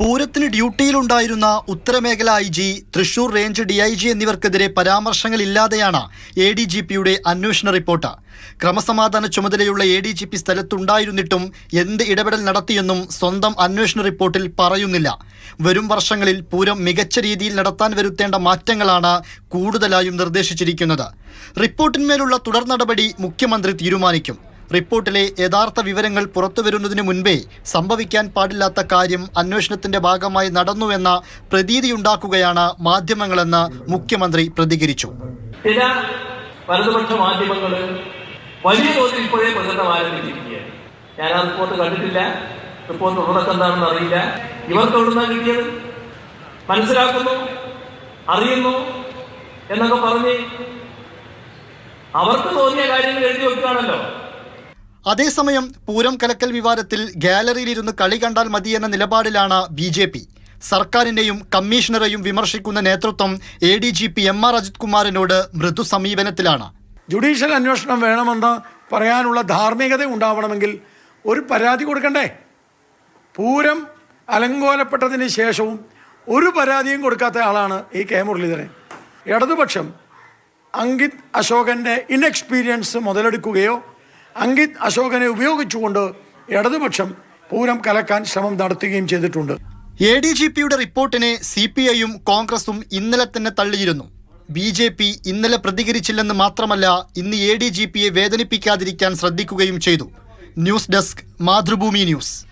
പൂരത്തിന് ഡ്യൂട്ടിയിലുണ്ടായിരുന്ന ഉത്തരമേഖല I G Thrissur range D I G എന്നിവർക്കെതിരെ പരാമർശങ്ങളില്ലാതെയാണ് എ ഡി ജി പിയുടെ അന്വേഷണ റിപ്പോർട്ട്. ക്രമസമാധാന ചുമതലയുള്ള എ ഡി ജി പി സ്ഥലത്തുണ്ടായിരുന്നിട്ടും എന്ത് ഇടപെടൽ നടത്തിയെന്നും സ്വന്തം അന്വേഷണ റിപ്പോർട്ടിൽ പറയുന്നില്ല. വരും വർഷങ്ങളിൽ പൂരം മികച്ച രീതിയിൽ നടത്താൻ വരുത്തേണ്ട മാറ്റങ്ങളാണ് കൂടുതലായും നിർദ്ദേശിച്ചിരിക്കുന്നത്. റിപ്പോർട്ടിന്മേലുള്ള തുടർ നടപടി മുഖ്യമന്ത്രി തീരുമാനിക്കും. റിപ്പോർട്ടിലെ യഥാർത്ഥ വിവരങ്ങൾ പുറത്തുവരുന്നതിന് മുൻപേ സംഭവിക്കാൻ പാടില്ലാത്ത കാര്യം അന്വേഷണത്തിന്റെ ഭാഗമായി നടന്നുവെന്ന പ്രതീതിയുണ്ടാക്കുകയാണ് മാധ്യമങ്ങളെന്ന് മുഖ്യമന്ത്രി പ്രതികരിച്ചു. ചില വലതുപക്ഷ മാധ്യമങ്ങൾ വലിയ തോതിൽ ഇപ്പോഴേ പ്രചരണം ആരംഭിച്ചിരിക്കുകയാണ്. ഞാൻ ആ റിപ്പോർട്ട് കണ്ടിട്ടില്ല. റിപ്പോർട്ട് ഉള്ളടക്കം എന്താണെന്ന് അറിയില്ല. ഇവർക്ക് എവിടുന്നാണ് കിട്ടിയത്? മനസ്സിലാക്കുന്നു? അറിയുന്നു? എന്നൊക്കെ പറഞ്ഞ് അവർക്ക് തോന്നിയ കാര്യങ്ങൾ എഴുതി വെക്കുകയാണല്ലോ. അതേസമയം പൂരം കലക്കൽ വിവാദത്തിൽ ഗാലറിയിലിരുന്ന് കളി കണ്ടാൽ മതിയെന്ന നിലപാടിലാണ് ബി ജെ പി. സർക്കാരിനെയും കമ്മീഷണറെയും വിമർശിക്കുന്ന നേതൃത്വം A D G P M R Ajith കുമാറിനോട് മൃദു സമീപനത്തിലാണ്. ജുഡീഷ്യൽ അന്വേഷണം വേണമെന്ന് പറയാനുള്ള ധാർമ്മികത ഉണ്ടാവണമെങ്കിൽ ഒരു പരാതി കൊടുക്കണ്ടേ? പൂരം അലങ്കോലപ്പെട്ടതിന് ശേഷവും ഒരു പരാതിയും കൊടുക്കാത്ത ആളാണ് ഈ കെ മുരളീധരൻ. ഇടതുപക്ഷം അങ്കിത് അശോകന്റെ ഇൻഎക്സ്പീരിയൻസ് മുതലെടുക്കുകയോ അങ്കിത് അശോകനെ ഉപയോഗിച്ചുകൊണ്ട് ഇടതുപക്ഷം പൂരം കലക്കാൻ ശ്രമം നടത്തുകയും ചെയ്തിട്ടുണ്ട്. എ ഡി ജി പിയുടെ റിപ്പോർട്ടിനെ സി പി ഐയും കോൺഗ്രസും ഇന്നലെ തന്നെ തള്ളിയിരുന്നു. ബി ജെ പി ഇന്നലെ പ്രതികരിച്ചില്ലെന്ന് മാത്രമല്ല ഇന്ന് എ ഡി ജി പിയെ വേദനിപ്പിക്കാതിരിക്കാൻ ശ്രദ്ധിക്കുകയും ചെയ്തു. News desk Mathrubhumi news.